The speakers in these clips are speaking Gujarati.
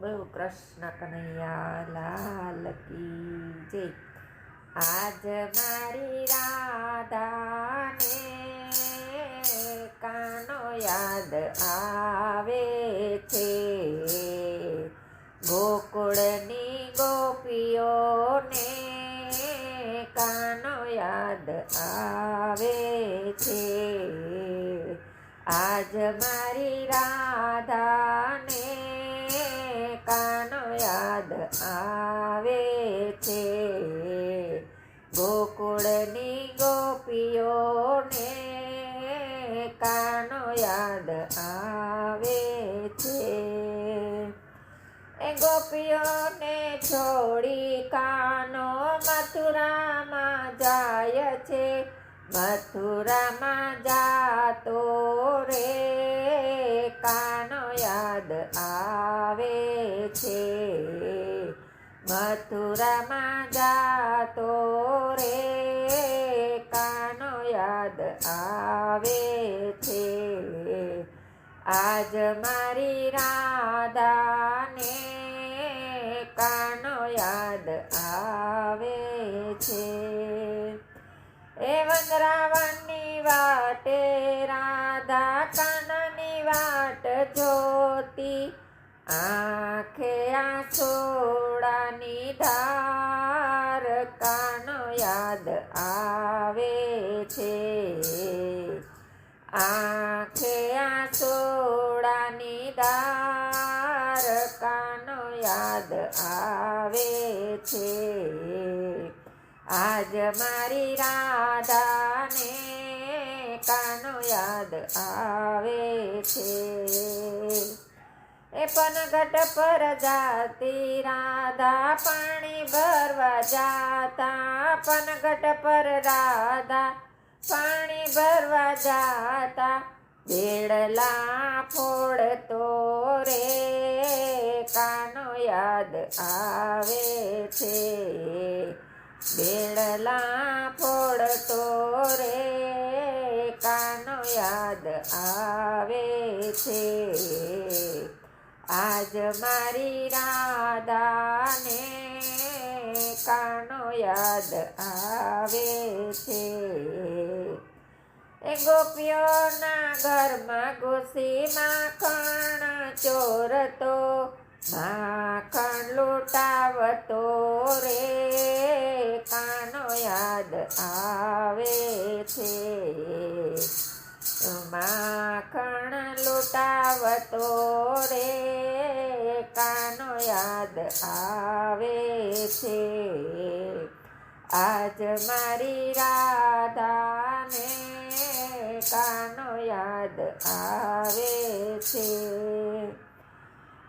બહુ કૃષ્ણ કનૈયા, લાલ કી જય. આજ મારી રાધાને કાનો યાદ આવે છે. ગોકુળની ગોપીઓને કાનો યાદ આવે છે. આજ મારી રાધાને કાનો યાદ આવે છે? એ ગોપીઓને છોડી કાનો મથુરામાં જાય છે? મથુરામાં જાતો રે કાનો યાદ આવે છે? મથુરામાં જાતો યાદ આવે છે. આજ મારી રાધાને કાનો યાદ આવે છે. એ વંદરાવણની વાટે રાધા કાનની વાટ જોતી, આંખે આ છોડાની કાનો યાદ આવે છે. આંખે આંસોડાની દાર કાનો યાદ આવે છે. આજ મારી રાધાને કાનો યાદ આવે છે. એ પનઘટ પર જાતી, રાધા પાણી ભરવા જાતા. પનઘટ પર રાધા પાણી ભરવા જાતા. બેડલા ફોડતો રે, કાનો યાદ આવે છે. બેડલા ફોડતો રે, કાનો યાદ આવે છે. આજ મારી રાધાને કાનો યાદ આવે છે. એ ગોપીઓના ઘરમાં ઘૂસી માખણ ચોરતો માખણ લૂંટાવતો રે, કાનો યાદ આવે લૂંટાવતો રે કાનો યાદ આવે છે. આજ મારી રાધાને કાનો યાદ આવે છે.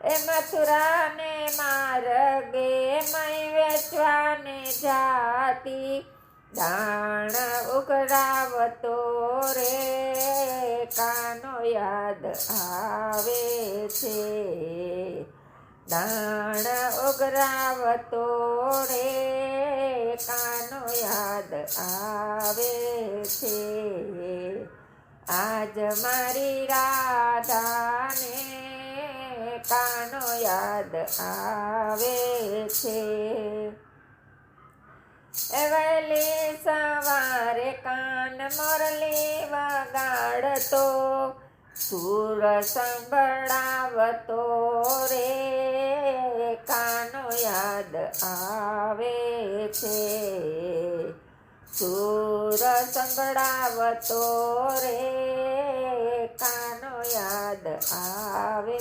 એ મથુરાને માર્ગે મય વેચવાને જાતી દાણ ઉઘરાવતો રે, કાનો યાદ આવે છે? દાણ ઉઘરાવતો રે, કાનો યાદ આવે છે? આજ મારી રાધાને કાનો યાદ આવે છે? વહેલી સવારે કાન મોરલી વગાડતો, સુર સંભળાવતો રે. કાનો યાદ આવે છે, સુર સંભળાવતો રે. કાનો યાદ આવે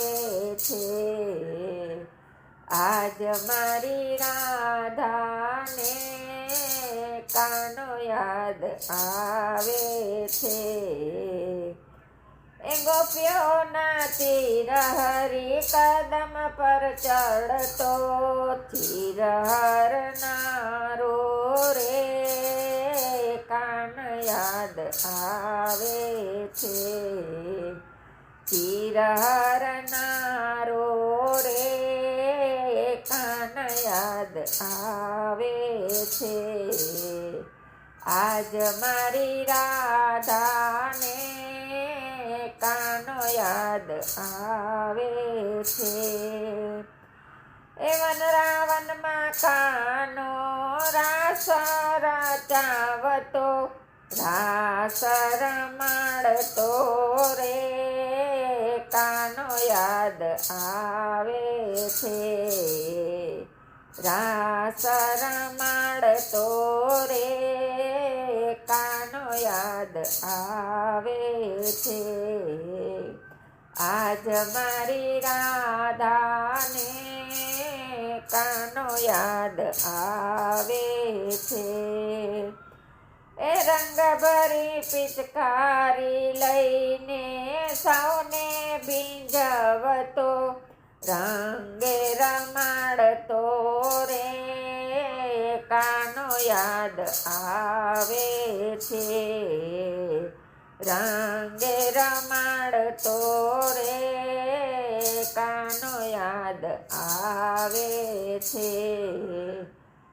છે. આજ મારી રાધાને કાનો યાદ આવે છે. એ ગોપીઓના તીર હરી કદમ પર ચડતો તીર હરનારો રે. કાન યાદ આવે છે. તીર હરનારો રે. કાન યાદ આવે છે. આજ મારી રાધાને કાનો યાદ આવે છે. એ વન રાવણમાં કાનો રાસ રચાવતો, રાસ રમાડતો રે, કાનો યાદ આવે છે. રાસ રમાડતો રે યાદ આવે છે. આજ મારી રાધાને કાનો યાદ આવે છે. એ રંગ ભરી પિચકારી લઈને સૌને ભીંજવતો, રંગે રમાડતો રે. કાનો યાદ આવે છે. રંગે રમાડતો રે કાનો યાદ આવે છે.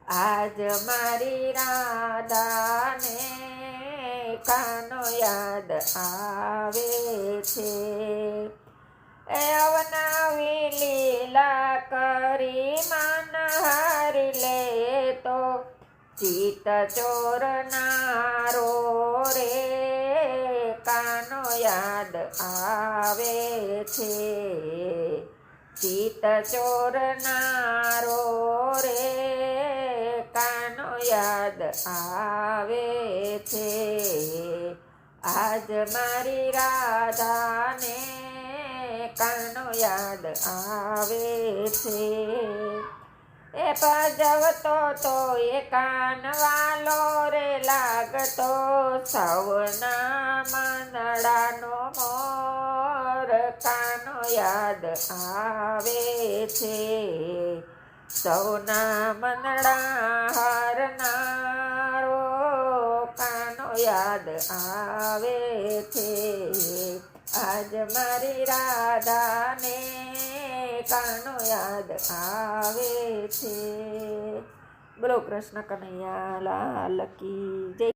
આજ મારી રાધાને કાનો યાદ આવે છે. એ ચિત ચોરનારો રે, કાનો યાદ આવે છે? ચિત ચોરનારો રે, કાનો યાદ આવે છે? આજ મારી રાધાને કાનો યાદ આવે છે? એ પજવતો તો એ કાનવાલો રે લાગતો સૌના મનડાનો મોર કાનો યાદ આવે છે. સૌના મનડા હારનારો કાનો યાદ આવે છે. આજ મારી રાધાને કાનો યાદ આવે છે. બોલો કૃષ્ણ કનૈયા લાલ કી જય.